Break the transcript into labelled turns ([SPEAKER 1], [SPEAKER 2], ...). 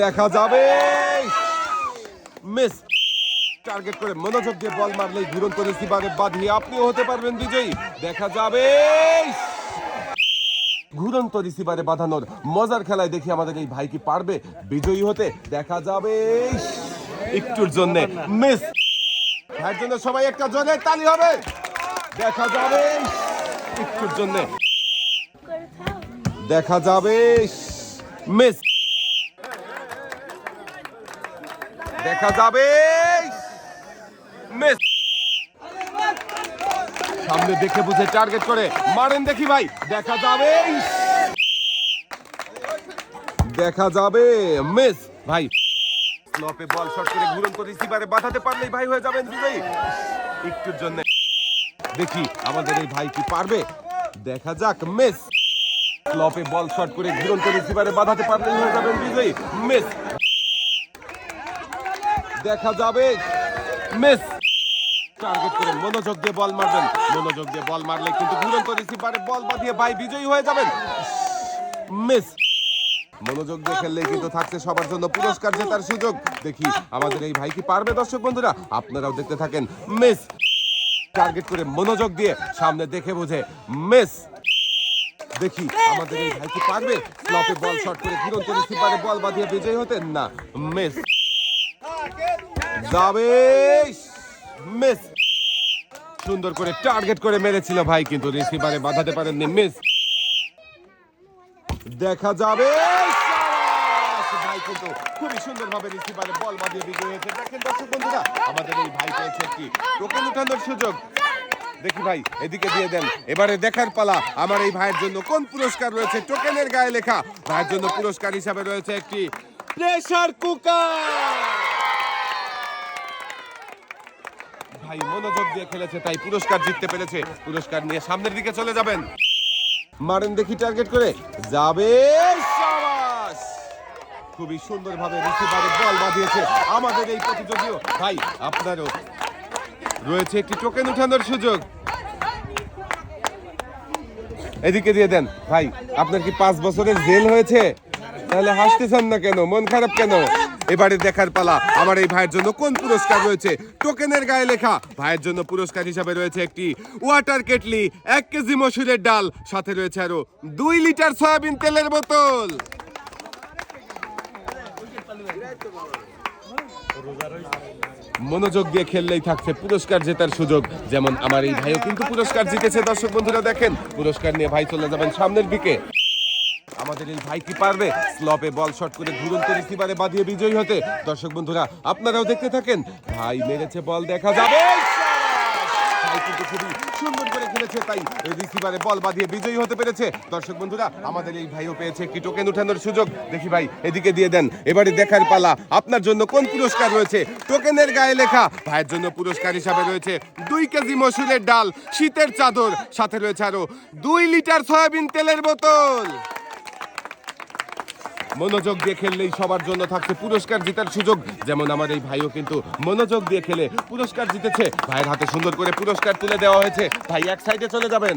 [SPEAKER 1] দেখা যাবে। Miss target করে মনোযোগ দিয়ে বল মারলেই ঘুরন্ত রিসিভারে বাঁধিয়ে আপনিও হতে পারবেন বিজয়ী দেখা যাবে। ঘুরন্ত রিসিভারে বাঁধানোর মজার খেলায় দেখি আমাদের এই ভাই কি পারবে? বিজয়ী হতে দেখা যাবে। একটুর জন্য মিস ভাইয়ের জন্য সবাই একটা জোরে তালি হবে। দেখা যাবে। একটুর জন্য দেখা যাবে। মিস। দেখা যাবে। মিস। সামনে দেখে বুঝে টার্গেট করে। মারেন দেখি ভাই। দেখা যাবে। দেখা যাবে। মিস। ভাই। স্লপে বল শট করে ঘুরন করে রিসিভারে বাঁধাতে পারলেই ভাই হয়ে যাবেন বিজয়ী একটুর জন্য। দেখি আমাদের এই ভাই কি পারবে। দেখা যাক মিস। স্লপে বল শট করে ঘুরন করে রিসিভারে বাঁধাতে পারলেই হয়ে যাবেন বিজয়ী। মিস। দেখা যাবে। মিস। টার্গেট করে মনোযোগ দিয়ে বল মারবেন। মনোযোগ দিয়ে বল মারলে কিন্তু ঘুরন্ত রিসিভারে বল বাঁধিয়ে ভাই বিজয়ী হয়ে যাবেন। মিস। মনোযোগ দিয়ে খেললেই কিন্তু থাকছে সবার জন্য পুরস্কার জেতার সুযোগ। দেখি আমাদের এই ভাই কি পারবে দর্শক বন্ধুরা? আপনারাও দেখতে থাকেন। মিস। টার্গেট করে মনোযোগ দিয়ে সামনে দেখে বুঝে। মিস। দেখি আমাদের এই ভাই কি পারবে? স্লপে বল শট করে ঘুরন্ত রিসিভারে বল বাঁধিয়ে বিজয়ী হতে? না মিস যাবে মিস সুন্দর করে টার্গেট করে মেরেছিল ভাই কিন্তু রিসিভারে বাঁধাতে পারেননি মিস দেখা যাবে। ভাই কিন্তু খুবই সুন্দরভাবে রিসিভারে বল বাঁধিয়ে বিজয়ী হয়েছে। দেখেন দর্শক বন্ধুরা আমাদের এই ভাই পেয়েছে একটি টোকেন উঠানোর সুযোগ। দেখি ভাই, এদিকে দিয়ে দেন। এবারে দেখার পালা, আমার এই ভাইয়ের জন্য কোন পুরস্কার রয়েছে? টোকেনের গায়ে লেখা, ভাইয়ের জন্য পুরস্কার হিসাবে রয়েছে একটি প্রেসার কুকার। ভাই মনোযোগ দিয়ে খেলেছে, তাই পুরস্কার জিততে পেরেছে। পুরস্কার নিয়ে সামনের দিকে চলে যাবেন। মারেন দেখি টার্গেট করে। যাবে খুবই সুন্দরভাবে রিসিভারে বল বাঁধিয়েছে। আমাদের এই প্রতিযোগীও, ভাই, আপনারও রয়েছে একটি টোকেন উঠানোর সুযোগ। এদিকে দিয়ে দেন। ভাই, আপনার কি পাঁচ বছরের জেল হয়েছে? তাহলে হাসতেছেন না কেন? মন খারাপ কেন? এবারে দেখার পালা। আমার এই ভাইয়ের জন্য কোন পুরস্কার রয়েছে? টোকেনের গায়ে লেখা। ভাইয়ের জন্য পুরস্কার হিসাবে রয়েছে একটি ওয়াটার কেটলি, এক কেজি মসুরের ডাল। সাথে রয়েছে আরও দুই লিটার সয়াবিন তেলের বোতল। মনোযোগ দিয়ে খেললেই থাকছে পুরস্কার জেতার সুযোগ। যেমন আমার এই ভাইও কিন্তু পুরস্কার জিতেছে। দর্শক বন্ধুরা, দেখেন, পুরস্কার নিয়ে ভাই চলে যাবেন সামনের দিকে। আমাদের এই ভাই কি পারবে? স্লপে বল শট করে ঘুরন্ত রিসিভারে বাঁধিয়ে বিজয়ী হতে। দর্শক বন্ধুরা, আপনারাও দেখতে থাকেন। ভাই মেরেছে বল দেখা যাবে। সুন্দর করে তাই বল বাঁধিয়ে বিজয়ী হতে পেরেছে। দর্শক বন্ধুরা, আমাদের এই ভাইও পেয়েছে টোকেন উঠানোর সুযোগ। দেখি ভাই, এদিকে দিয়ে দেন। এবারে দেখার পালা। আপনার জন্য কোন পুরস্কার রয়েছে? টোকেনের গায়ে লেখা। ভাইয়ের জন্য পুরস্কার হিসাবে রয়েছে দুই কেজি মসুরের ডাল, শীতের চাদর। সাথে রয়েছে আরও দুই লিটার সয়াবিন তেলের বোতল। মনোযোগ দিয়ে খেললেই সবার জন্য থাকছে পুরস্কার জেতার সুযোগ। যেমন আমার এই ভাইও কিন্তু মনোযোগ দিয়ে খেলে পুরস্কার জিতেছে। ভাইয়ের হাতে সুন্দর করে পুরস্কার তুলে দেওয়া হয়েছে। ভাই এক সাইডে চলে যাবেন।